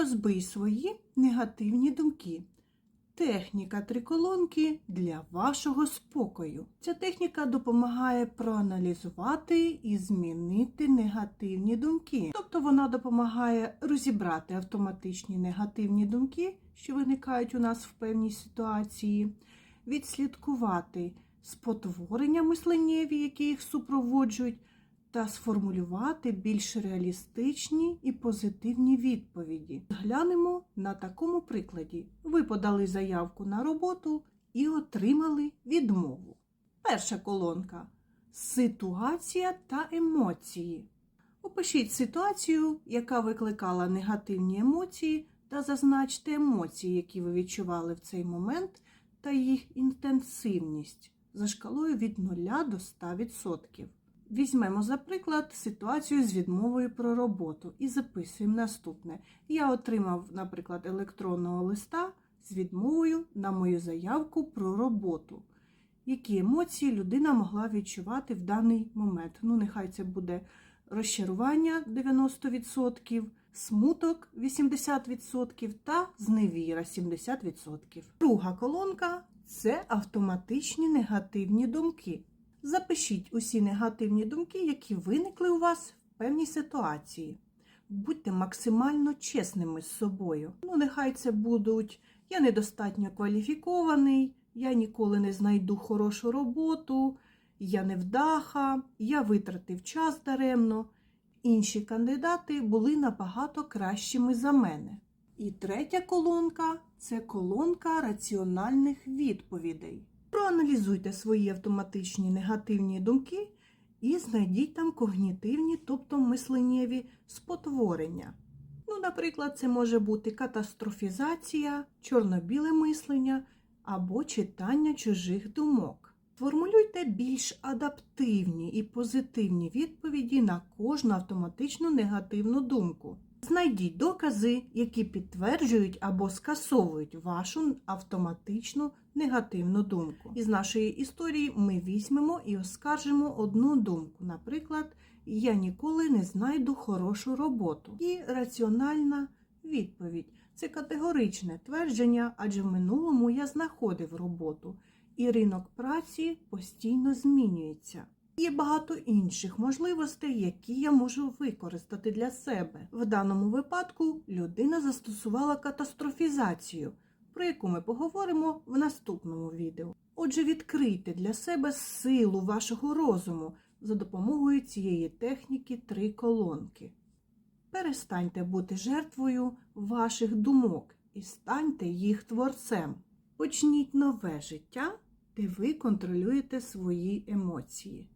Розбий свої негативні думки. Техніка триколонки для вашого спокою. Ця техніка допомагає проаналізувати і змінити негативні думки. Тобто вона допомагає розібрати автоматичні негативні думки, що виникають у нас в певній ситуації, відслідкувати спотворення мисленнєві, які їх супроводжують, та сформулювати більш реалістичні і позитивні відповіді. Глянемо на такому прикладі. Ви подали заявку на роботу і отримали відмову. Перша колонка ситуація та емоції. Опишіть ситуацію, яка викликала негативні емоції, та зазначте емоції, які ви відчували в цей момент, та їх інтенсивність за шкалою від 0 до 100%. Візьмемо, за приклад, ситуацію з відмовою про роботу і записуємо наступне. Я отримав, наприклад, електронного листа з відмовою на мою заявку про роботу. Які емоції людина могла відчувати в даний момент? Ну, нехай це буде розчарування 90%, смуток 80% та зневіра 70%. Друга колонка це автоматичні негативні думки. Запишіть усі негативні думки, які виникли у вас в певній ситуації. Будьте максимально чесними з собою. Ну, нехай це будуть я недостатньо кваліфікований, я ніколи не знайду хорошу роботу, я невдаха, я витратив час даремно. Інші кандидати були набагато кращими за мене. І третя колонка це колонка раціональних відповідей. Проаналізуйте свої автоматичні негативні думки і знайдіть там когнітивні, тобто мисленнєві спотворення. Ну, наприклад, це може бути катастрофізація, чорно-біле мислення або читання чужих думок. Формулюйте більш адаптивні і позитивні відповіді на кожну автоматичну негативну думку. Знайдіть докази, які підтверджують або скасовують вашу автоматичну негативну думку. Із нашої історії ми візьмемо і оскаржимо одну думку. Наприклад, я ніколи не знайду хорошу роботу. І раціональна відповідь це категоричне твердження, адже в минулому я знаходив роботу, і ринок праці постійно змінюється. Є багато інших можливостей, які я можу використати для себе. В даному випадку людина застосувала катастрофізацію, про яку ми поговоримо в наступному відео. Отже, відкрийте для себе силу вашого розуму за допомогою цієї техніки три колонки. Перестаньте бути жертвою ваших думок і станьте їх творцем. Почніть нове життя, де ви контролюєте свої емоції.